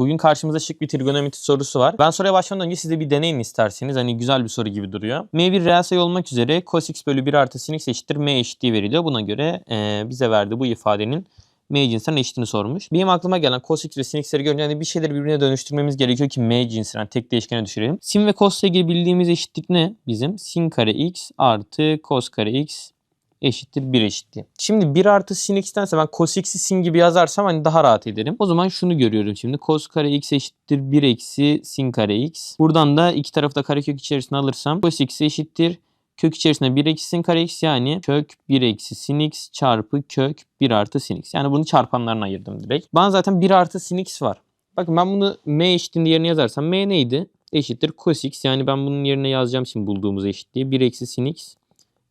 Bugün karşımıza şık bir trigonometri sorusu var. Ben soruya başlamadan önce size bir deneyin isterseniz. Hani güzel bir soru gibi duruyor. M bir reel sayı olmak üzere cos x bölü 1 artı sin x eşittir m eşitliği veriliyor. Buna göre e, bize verdiği bu ifadenin m cinsinden eşitini sormuş. Benim aklıma gelen cos x ve sin x'leri görünce hani bir şeyleri birbirine dönüştürmemiz gerekiyor ki m cinsinden tek değişkene düşürelim. Sin ve cos ile ilgili bildiğimiz eşitlik ne? Bizim sin kare x artı cos kare x eşittir 1 eşitliği. Şimdi 1 artı sin x'tense ben cos x'i sin gibi yazarsam hani daha rahat ederim. O zaman şunu görüyorum şimdi. Cos kare x eşittir 1 eksi sin kare x. Buradan da iki tarafı da karekök içerisine alırsam cos x eşittir kök içerisinde 1 eksi sin kare x yani kök 1 eksi sin x çarpı kök 1 artı sin x. Yani bunu çarpanlarına ayırdım direkt. Bana zaten 1 artı sin x var. Bakın ben bunu m eşitliğinde yerine yazarsam m neydi? Eşittir cos x. Yani ben bunun yerine yazacağım şimdi bulduğumuz eşitliği. 1 eksi sin x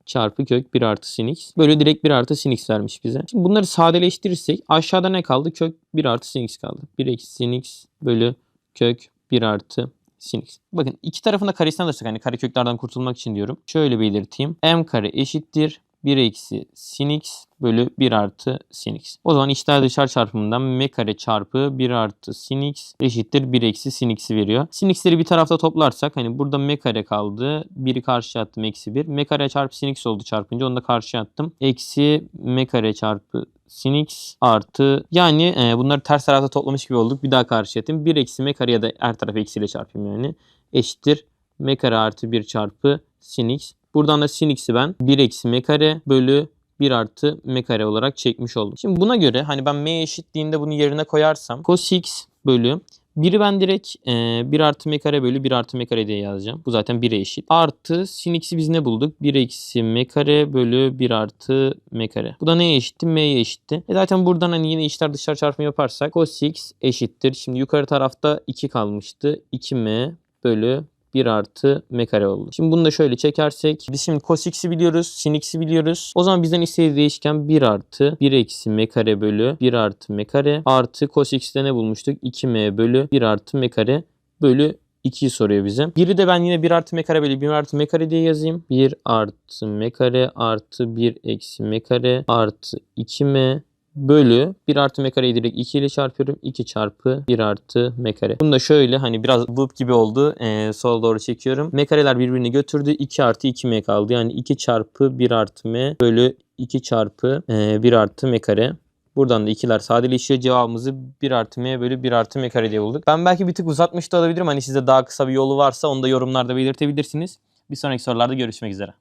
çarpı kök 1 artı sin x. Böyle direkt 1 artı sin x vermiş bize. Şimdi bunları sadeleştirirsek aşağıda ne kaldı? Kök 1 artı sin x kaldı. 1 eksi sin x bölü kök 1 artı sin x. Bakın iki tarafında karesini alırsak hani kareköklerden kurtulmak için diyorum. Şöyle belirteyim. m kare eşittir 1 eksi sin x bölü 1 artı sin x. O zaman içler dışarı çarpımından m kare çarpı 1 artı sin x eşittir 1 eksi sin x'i veriyor. Sin x'leri bir tarafta toplarsak hani burada m kare kaldı. 1'i karşıya attım eksi 1. m kare çarpı sin x oldu çarpınca onu da karşıya attım. Eksi m kare çarpı sin x artı yani e, bunları ters tarafta toplamış gibi olduk. Bir daha karşıya attım. 1 eksi m kare ya da her tarafı eksiyle çarpayım yani. Eşittir m kare artı 1 çarpı sin x. Buradan da sin x'i ben 1 eksi m kare bölü 1 artı m kare olarak çekmiş oldum. Şimdi buna göre hani ben m eşitliğinde bunu yerine koyarsam cos x bölü 1'i ben direkt e, 1 artı m kare bölü 1 artı m kare diye yazacağım. Bu zaten 1'e eşit. Artı sin x'i biz ne bulduk? 1 eksi m kare bölü 1 artı m kare. Bu da neye eşitti? m'ye eşitti. E zaten buradan hani yine içler dışarı çarpımı yaparsak cos x eşittir. Şimdi yukarı tarafta 2 kalmıştı. 2m bölü 1 artı m kare oldu. Şimdi bunu da şöyle çekersek biz şimdi cos x'i biliyoruz, sin x'i biliyoruz. O zaman bizden istediği değişken 1 artı 1 eksi m kare bölü 1 artı m kare artı cos x'te ne bulmuştuk? 2m bölü 1 artı m kare bölü 2'yi soruyor bize. Biri de ben yine 1 artı m kare bölü 1 artı m kare diye yazayım. 1 artı m kare artı 1 eksi m kare artı 2m bölü 1 artı m kareyi direkt 2 ile çarpıyorum. 2 çarpı 1 artı m kare. Bunu da şöyle hani biraz loop gibi oldu. Ee, sola doğru çekiyorum. M kareler birbirini götürdü. 2 artı 2m kaldı. Yani 2 çarpı 1 artı m bölü 2 çarpı e, 1 artı m kare. Buradan da ikiler sadeleşiyor. Cevabımızı 1 artı m bölü 1 artı m kare diye bulduk. Ben belki bir tık uzatmış da olabilirim. Hani sizde daha kısa bir yolu varsa onu da yorumlarda belirtebilirsiniz. Bir sonraki sorularda görüşmek üzere.